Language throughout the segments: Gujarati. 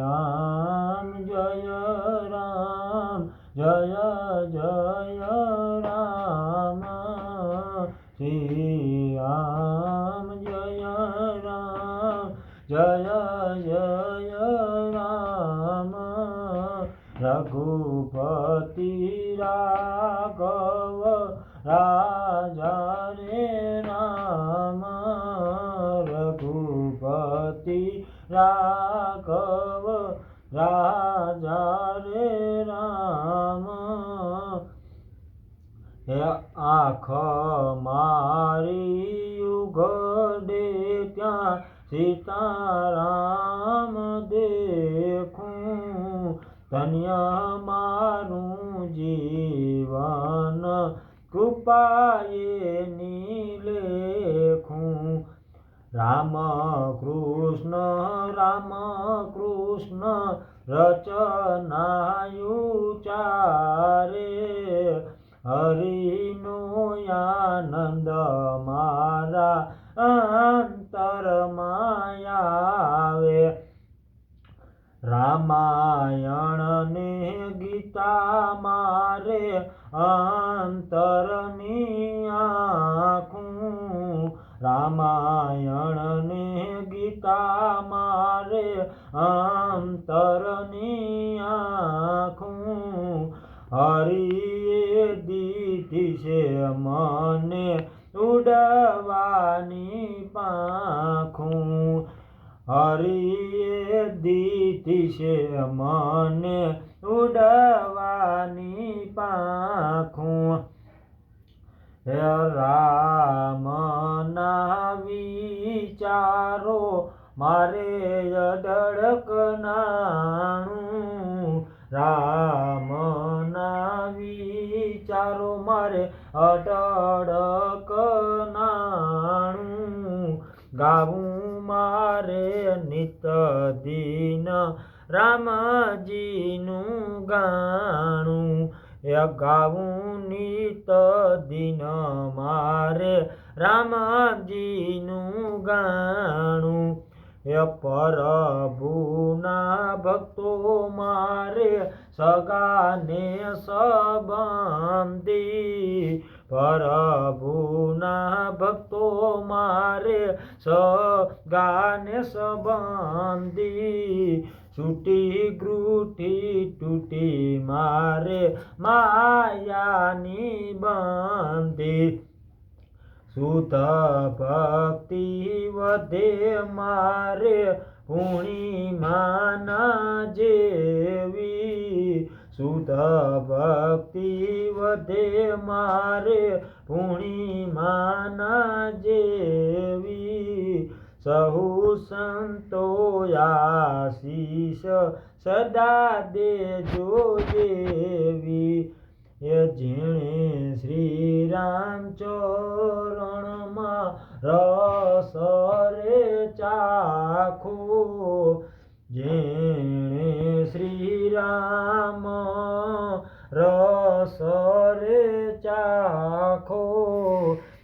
રામ, જય રામ, જય જય રામ. શ્રી રામ જય રામ, જય જય રામ. રઘુપતિ રાઘવ રાજા રે રામ. હે આંખ મારી ઉઘડે ત્યાં સીતારામ દેખું. ધન્ય મારું જીવન કૃપાએ નીલેખું. રામ કૃષ્ણ રામ કૃષ્ણ રચનાયુચારે હરિનો આનંદ મારા અંતરમાં આવે રામાયણ ને ગીતા મારે અંતરની આખું. રામાયણ ને ગીતા મારે અંતરની હરિએ દીધી છે મને ઉડવાની પાંખું. હરિએ દીધી છે મને ઉડવાની પાંખું. રામના વિચારો મારે અડળક નાણું. રામ ના વિચારો મારે અટડક નાણું. ગાવું મારે નિત દિન રામજીનું ગાણું. ગાવું નિત દિન મારે રામજીનું ગાણું. એ પ્રભુના ભક્તો મારે सगाने सबन्दी परभुना भक्तो मारे सगाने सबन्दी छुटी ग्रुठी टुटी मारे मायानी बन्दी सुत भक्ति वधे मारे પૂર્ણિમાના જેવી સુધા ભક્તિ વધે મારે પૂર્ણિમાના જેવી સહુ સંતો આશીષ સદા દેજો દેવી જેણે શ્રી રામ ચરણમાં રસ રે ચાખો, જેણે શ્રી રામ રસ રે ચાખો,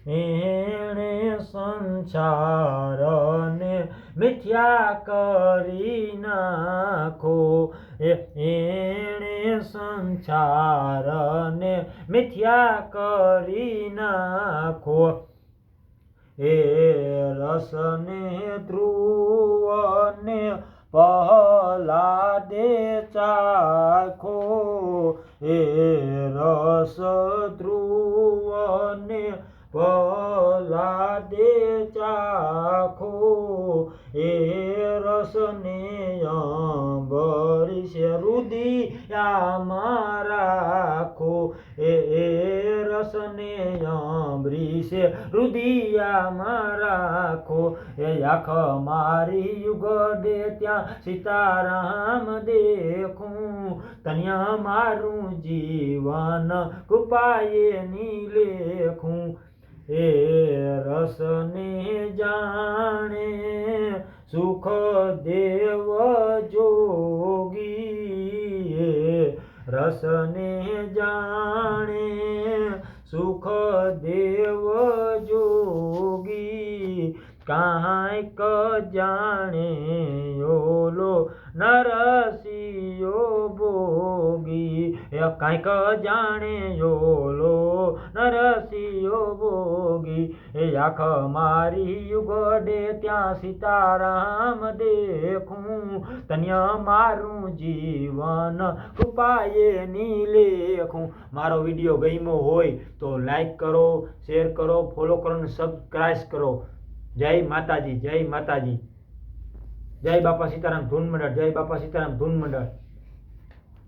એણે સંસારને મિથ્યા કરી નાખો એણે સંસારને મિથ્યા કરી નાખો. એ રસને ધ્રુવને પહલાદે ચાખો એ રસ ધ્રુવને પહલાદે ચાખો એ રસને અંબરીશ રુદિયામાં રાખો એ રસને અંબરીશ રુદિયામાં રાખો, એ આખ મારી યુગડે ત્યાં સીતારામ દેખું. તન્યા મારું જીવન કૃપાએ નીલેખું. એ રસને જાણે સુખ દેવ જોગી. રસને જાણે સુખ દેવ જોગી. કાંઈક જાણે ઓલો નરસ કાંઈક જાણે યોલો નરસિયો ભોગી. એ આખ મારી યુગડે, ત્યાં સીતારામ દેખું. તન્ય મારું જીવન કૃપાએ ની લેખું મારો વીડિયો ગમ્યો હોય તો લાઈક કરો, શેર કરો, ફોલો કરો અને સબસ્ક્રાઈબ કરો. જય માતાજી જય માતાજી. જય બાપા સીતારામ ધૂન મંડળ, જય બાપા સીતારામ ધૂન મંડળ.